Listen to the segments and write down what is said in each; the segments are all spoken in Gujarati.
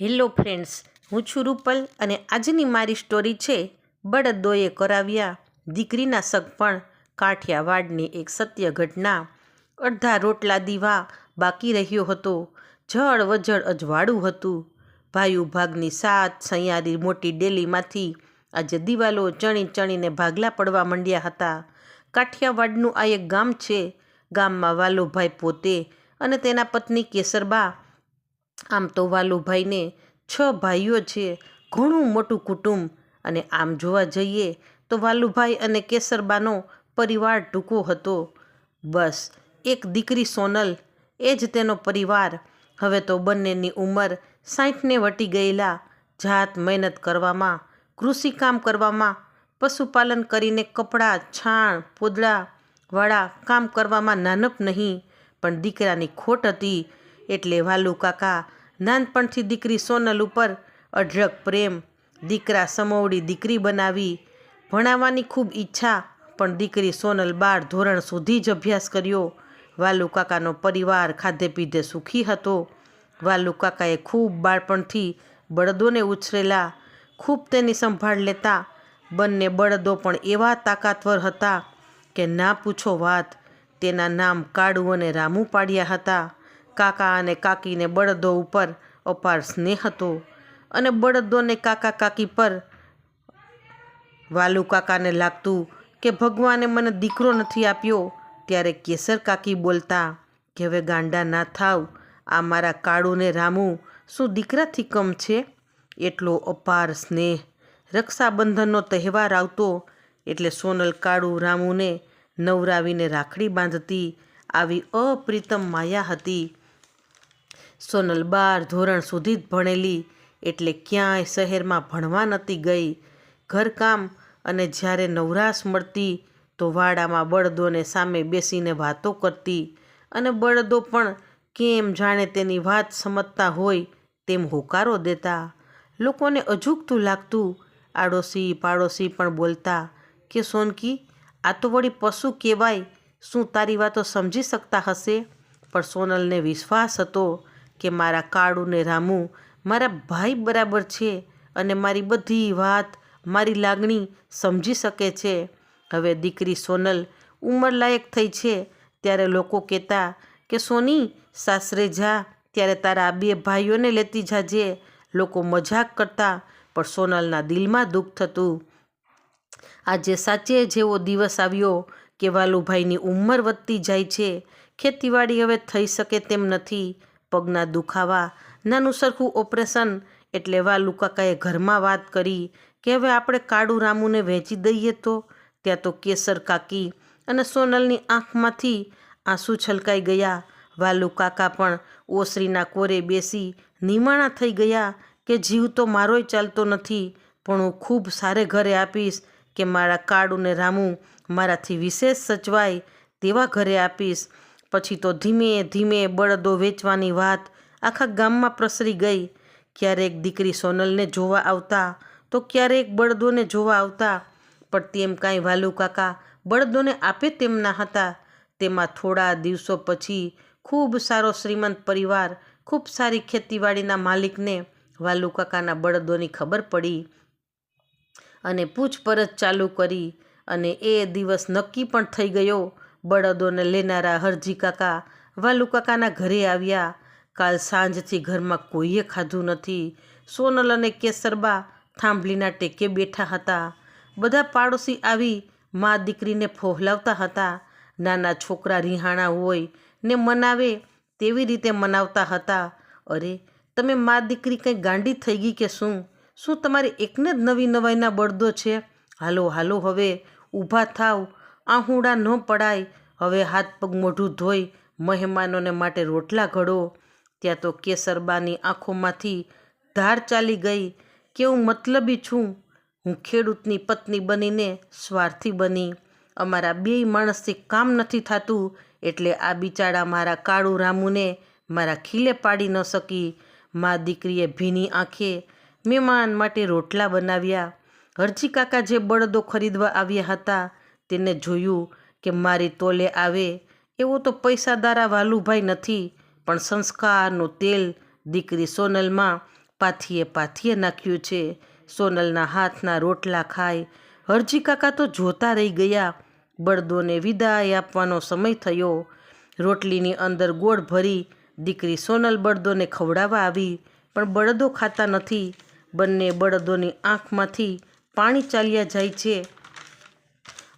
હેલો ફ્રેન્ડ્સ, હું છું રૂપલ અને આજની મારી સ્ટોરી છે બળદોએ કરાવ્યા દીકરીના સગપણ કાઠિયાવાડની એક સત્ય ઘટના. અડધા રોટલા દીવા બાકી રહ્યો હતો, જળ વજળ અજવાળું હતું. ભાઈ ભાગની સાત સૈયારી મોટી ડેલીમાંથી આજે દિવાલો ચણી ચણીને ભાગલા પડવા માંડ્યા હતા. કાઠિયાવાડનું આ એક ગામ છે, ગામમાં વાલોભાઈ પોતે અને તેના પત્ની કેસરબા આમ તો વાલુભાઈને છ ભાઈઓ છે, ઘણું મોટું કુટુંબ. અને આમ જોવા જઈએ તો વાલુભાઈ અને કેસરબાનો પરિવાર ટૂંકો હતો. બસ, એક દીકરી સોનલ, એ જ તેનો પરિવાર. હવે તો બંનેની ઉંમર સાઠને વટી ગયેલા. જાત મહેનત કરવામાં, કૃષિ કામ કરવામાં, પશુપાલન કરીને કપડાં, છાણ, પોદળા વાળા કામ કરવામાં નાનપ નહીં. પણ દીકરાની ખોટ હતી. એટલે વાલુ કાકા, નાનપણથી દીકરી સોનલ ઉપર અઢળક પ્રેમ. દીકરા સમવડી દીકરી બનાવી ભણાવવાની ખૂબ ઈચ્છા, પણ દીકરી સોનલ બાર ધોરણ સુધી જ અભ્યાસ કર્યો. વાલુ કાકાનો પરિવાર ખાધે પીધે સુખી હતો. વાલુ કાકાએ ખૂબ બાળપણથી બળદોને ઉછરેલા, ખૂબ તેની સંભાળ લેતા, બંને બળદો પણ એવા તાકાતવર હતા કે ના પૂછો વાત. તેના નામ કાળુ અને રામુ પાડ્યા હતા. કાકા અને કાકીને બળદો ઉપર અપાર સ્નેહ હતો અને બળદોને કાકા કાકી પર વાલુ કાકાને લાગતું કે ભગવાને મને દીકરો નથી આપ્યો, ત્યારે કેસર કાકી બોલતા કે હવે ગાંડા ના થાવ, આ મારા કાળુને રામુ શું દીકરાથી કમ છે? એટલો અપાર સ્નેહ. રક્ષાબંધનનો તહેવાર આવતો એટલે સોનલ કાળુ રામુને નવરાવીને રાખડી બાંધતી આવી અપ્રિતમ માયા હતી. સોનલ બાર ધોરણ સુધી જ ભણેલી, એટલે ક્યાંય શહેરમાં ભણવા નહોતી ગઈ. ઘરકામ અને જ્યારે નવરાશ મળતી, તો વાડામાં બળદોને સામે બેસીને વાતો કરતી અને બળદો પણ કેમ જાણે તેની વાત સમજતા હોય તેમ હોકારો દેતા. લોકોને અજુગતું લાગતું આડોશી પાડોશી પણ બોલતા કે, સોનકી, આ તો વળી પશુ કહેવાય, શું તારી વાતો સમજી શકતા હશે? પણ સોનલને વિશ્વાસ હતો કે મારા કાળુ ને રામુ મારા ભાઈ બરાબર છે અને મારી બધી વાત, મારી લાગણી સમજી શકે છે. હવે દીકરી સોનલ ઉંમરલાયક થઈ છે ત્યારે લોકો કહેતા કે, સોની, સાસરે જા, ત્યારે તારા આ બે ભાઈઓને લેતી જાજે. લોકો મજાક કરતા, પણ સોનલના દિલમાં દુઃખ થતું. આજે સાચે જેવો દિવસ આવ્યો કે વાલુભાઈની ઉંમર વધતી જાય છે. ખેતીવાડી હવે થઈ શકે તેમ નથી. પગના દુખાવા, નાનું સરખું ઓપરેશન એટલે વાલુ કાકાએ ઘરમાં વાત કરી કે હવે આપણે કાળુ રામુને વહેંચી દઈએ તો? ત્યાં તો કેસર કાકી અને સોનલની આંખમાંથી આંસુ છલકાઈ ગયા. વાલુ કાકા પણ ઓસરીના કોરે બેસી નિમાણા થઈ ગયા કે જીવ તો મારોય ચાલતો નથી, પણ હું ખૂબ સારે ઘરે આપીશ કે મારા કાળુને રામુ મારાથી વિશેષ સચવાય તેવા ઘરે આપીશ. પછી તો ધીમે ધીમે બળદો વેચવાની વાત આખા ગામમાં પ્રસરી ગઈ. ક્યારેક દીકરી સોનલને જોવા આવતા, તો ક્યારેક બળદોને જોવા આવતા. પણ તેમ કાંઈ વાલુ કાકા બળદોને આપે તેમ ના હતા. તેમાં થોડા દિવસો પછી ખૂબ સારો શ્રીમંત પરિવાર, ખૂબ સારી ખેતીવાડીના માલિકને વાલુ કાકાના બળદોની ખબર પડી અને પૂછપરછ ચાલુ કરી અને એ દિવસ નક્કી પણ થઈ ગયો. બળદોને લેનારા હરજી કાકા વાલુ કાકાના ઘરે આવ્યા. કાલ સાંજથી ઘરમાં કોઈએ ખાધું નથી. સોનલ અને કેસરબા થાંભલીના ટેકે બેઠા હતા. બધા પાડોશી આવી મા દીકરીને ફોહલાવતા હતા. નાના છોકરા રિહાણા હોય ને મનાવે તેવી રીતે મનાવતા હતા. અરે, તમે મા દીકરી કંઈ ગાંડી થઈ ગઈ કે શું? શું તમારે એકને જ નવી નવાઈના બળદો છે? હાલો હાલો, હવે ઊભા થાવ. આહુડા ન પડાય. હવે હાથ પગ મોઢું ધોઈ મહેમાનોને માટે રોટલા ઘડો. ત્યાં તો કેસરબાની આંખોમાંથી ધાર ચાલી ગઈ કે હું મતલબી છું, હું ખેડૂતની પત્ની બનીને સ્વાર્થી બની. અમારા બેય માણસથી કામ નથી થતું એટલે આ બિચારા મારા કાળુ રામુને મારા ખીલે પાડી ન શકી. મા દીકરીએ ભીની આંખે મહેમાન માટે રોટલા બનાવ્યા. હરજી કાકા જે બળદો ખરીદવા આવ્યા હતા તેને જોયું કે મારી તોલે આવે, એવો તો પૈસાદારા વાલુભાઈ નથી, પણ સંસ્કારનું તેલ દીકરી સોનલમાં પાથીએ પાથીએ નાખ્યું છે. સોનલના હાથના રોટલા ખાય હરજી કાકા તો જોતા રહી ગયા. બળદોને વિદાય આપવાનો સમય થયો. રોટલીની અંદર ગોળ ભરી દીકરી સોનલ બળદોને ખવડાવવા આવી, પણ બળદો ખાતા નથી. બંને બળદોની આંખમાંથી પાણી ચાલ્યા જાય છે.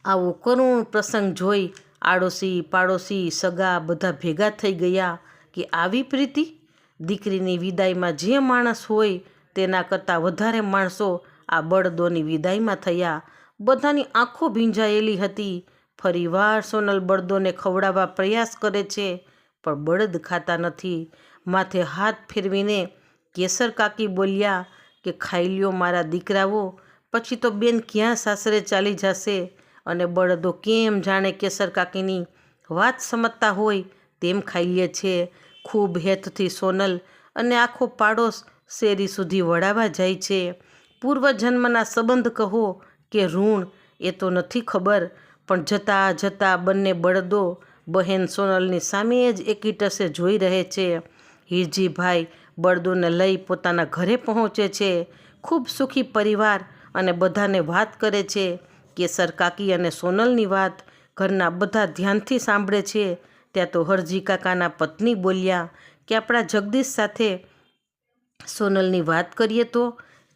આવો કરુણ પ્રસંગ જોઈ આડોશી, પાડોશી સગા બધા ભેગા થઈ ગયા કે આવી પ્રીતિ? દીકરીની વિદાયમાં જે માણસ હોય તેના કરતાં વધારે માણસો આ બળદોની વિદાયમાં થયા. બધાની આંખો ભીંજાયેલી હતી. ફરીવાર સોનલ બળદોને ખવડાવવા પ્રયાસ કરે છે, પણ બળદ ખાતા નથી. માથે હાથ ફેરવીને કેસર કાકી બોલ્યા કે, ખાઈ લ્યો મારા દીકરાઓ, પછી તો બેન ક્યાં સાસરે ચાલી જશે? અને બળદો કેમ જાણે કેસર કાકીની વાત સમજતા હોય તેમ ખાઈએ છીએ ખૂબ હેતથી સોનલ અને આખો પાડોશ શેરી સુધી વળાવા જાય છે. પૂર્વજન્મના સંબંધ કહો કે ઋણ એ તો નથી ખબર, પણ જતાં જતાં બંને બળદો બહેન સોનલની સામે જ એકીટસે જોઈ રહે છે. હિરજીભાઈ બળદોને લઈ પોતાના ઘરે પહોંચે છે. ખૂબ સુખી પરિવાર અને બધાને વાત કરે છે. કેસર કાકી અને સોનલની વાત ઘરના બધા ધ્યાનથી સાંભળે છે. ત્યાં તો હરજી કાકાના પત્ની બોલ્યા કે આપણા જગદીશ સાથે સોનલની વાત કરીએ તો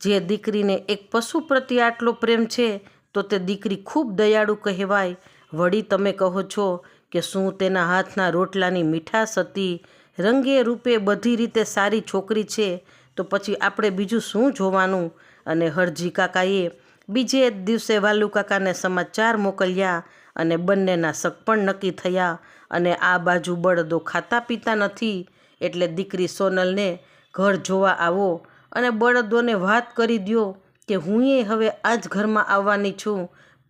જે દીકરીને એક પશુ પ્રત્યે આટલો પ્રેમ છે, તો તે દીકરી ખૂબ દયાળુ કહેવાય. વળી તમે કહો છો કે શું તેના હાથના રોટલાની મીઠાશ હતી? રંગે રૂપે બધી રીતે સારી છોકરી છે, તો પછી આપણે બીજું શું જોવાનું? અને હરજી કાકાએ બીજે જ દિવસે વાલુ કાકાને સમાચાર મોકલ્યા અને બંનેના શક પણ નક્કી થયા અને આ બાજુ બળદો ખાતા પીતા નથી એટલે દીકરી સોનલને ઘર જોવા આવો અને બળદોને વાત કરી દ્યો કે હું એ હવે આ જ ઘરમાં આવવાની છું.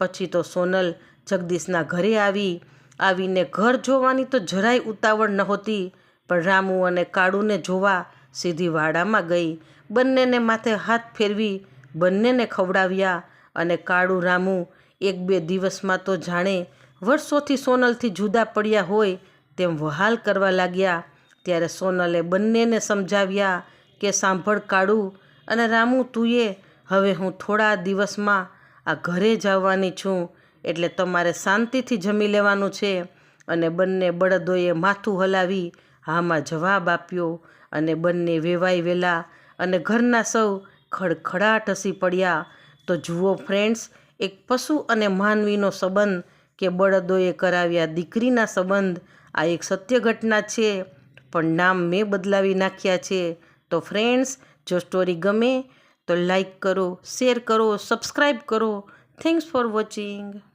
પછી તો સોનલ જગદીશના ઘરે આવી. આવીને ઘર જોવાની તો જરાય ઉતાવળ નહોતી, પણ રામુ અને કાળુને જોવા સીધી વાડામાં ગઈ. બંનેને માથે હાથ ફેરવી બંનેને ખવડાવ્યા અને કાળું રામુ એક બે દિવસમાં તો જાણે વર્ષોથી સોનલથી જુદા પડ્યા હોય તેમ વહાલ કરવા લાગ્યા. ત્યારે સોનલે બંનેને સમજાવ્યા કે સાંભળ કાળું અને રામુ તુંએ હવે હું થોડા દિવસમાં આ ઘરે જવાની છું એટલે તમારે શાંતિથી જમી લેવાનું છે. અને બંને બળદોએ માથું હલાવી હામાં જવાબ આપ્યો અને બંને વેવાઈ વેલા અને ઘરના સૌ ખડખડાટ હસી પડ્યા. તો જુઓ ફ્રેન્ડ્સ, એક પશુ અને માનવીનો સંબંધ કે બળદોએ કરાવ્યા દીકરીના સંબંધ. આ એક સત્ય ઘટના છે, પણ નામ મેં બદલાવી નાખ્યા છે. તો ફ્રેન્ડ્સ, જો સ્ટોરી ગમે તો લાઈક કરો શેર કરો સબસ્ક્રાઈબ કરો. Thanks for watching